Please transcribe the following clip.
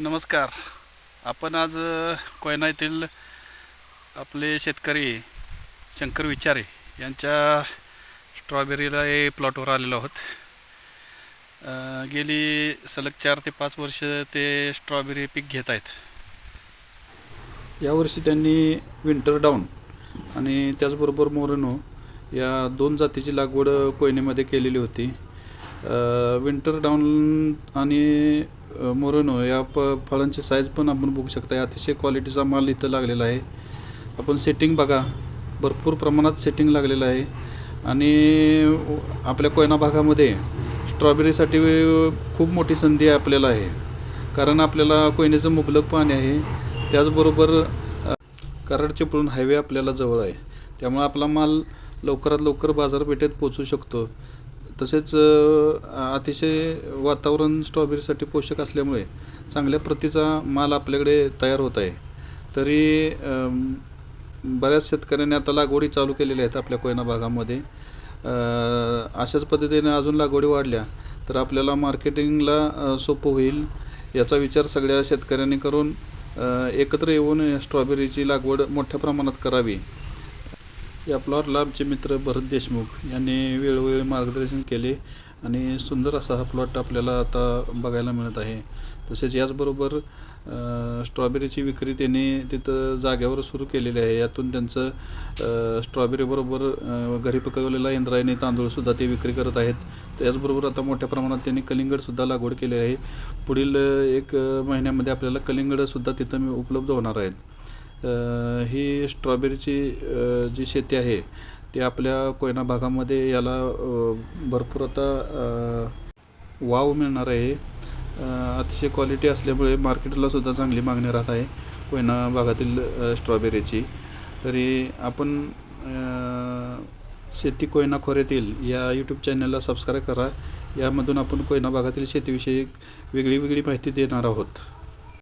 नमस्कार. आपण आज कोयना येथील आपले शेतकरी शंकर विचारे यांच्या स्ट्रॉबेरीला हे प्लॉटवर आलेलो आहोत. गेली सलग चार ते पाच वर्ष ते स्ट्रॉबेरी पीक घेत आहेत. यावर्षी त्यांनी विंटर डाऊन आणि त्याचबरोबर मोरेनो या दोन जातीची लागवड कोयनेमध्ये केलेली होती. विंटर डाऊन आणि मोरेनो या प फळांची साईज पण आपण बघू शकता. अतिशय क्वालिटीचा माल इथं लागलेला आहे. आपण सेटिंग बघा. भरपूर प्रमाणात सेटिंग लागलेलं आहे. आणि आपल्या कोयना भागामध्ये स्ट्रॉबेरीसाठी खूप मोठी संधी आपल्याला आहे. कारण आपल्याला कोयनेचं मुबलक पाणी आहे. त्याचबरोबर कराड चिपळूण हायवे आपल्याला जवळ आहे. त्यामुळे आपला माल लवकरात लवकर बाजारपेठेत पोचू शकतो. तसेच अतिशय वातावरण स्ट्रॉबेरीसाठी पोषक असल्यामुळे चांगल्या प्रतीचा माल आपल्याकडे तयार होत आहे. तरी बऱ्याच शेतकऱ्यांनी आता लागवडी चालू केलेल्या आहेत आपल्या कोयना भागामध्ये. अशाच पद्धतीने अजून लागवडी वाढल्या तर आपल्याला मार्केटिंगला सोपं होईल याचा विचार सगळ्या शेतकऱ्यांनी करून एकत्र येऊन स्ट्रॉबेरीची लागवड मोठ्या प्रमाणात करावी. या प्लॉटला आमचे मित्र भरत देशमुख यांनी वेळोवेळी मार्गदर्शन केले आणि सुंदर असा हा प्लॉट आपल्याला आता बघायला मिळत आहे. तसेच याचबरोबर स्ट्रॉबेरीची विक्री त्यांनी तिथं जाग्यावर सुरू केलेली आहे. यातून त्यांचं स्ट्रॉबेरीबरोबर घरी पकवलेला इंद्रायणी तांदूळसुद्धा ते विक्री करत आहेत. त्याचबरोबर आता मोठ्या प्रमाणात त्यांनी कलिंगडसुद्धा लागवड केली आहे. पुढील एक महिन्यामध्ये आपल्याला कलिंगडसुद्धा तिथं मी उपलब्ध होणार आहेत. ही स्ट्रॉबेरीची जी शेती आहे ती आपल्या कोयना भागामध्ये याला भरपूर आता वाव मिळणार आहे. अतिशय क्वालिटी असल्यामुळे मार्केटला सुद्धा चांगली मागणी राहत आहे कोयना भागातील स्ट्रॉबेरीची तरी आपण शेती कोयना खोऱ्यातील या यूट्यूब चॅनलला सबस्क्राईब करा. यामधून आपण कोयना भागातील शेतीविषयी वेगळी वेगळी माहिती देणार आहोत.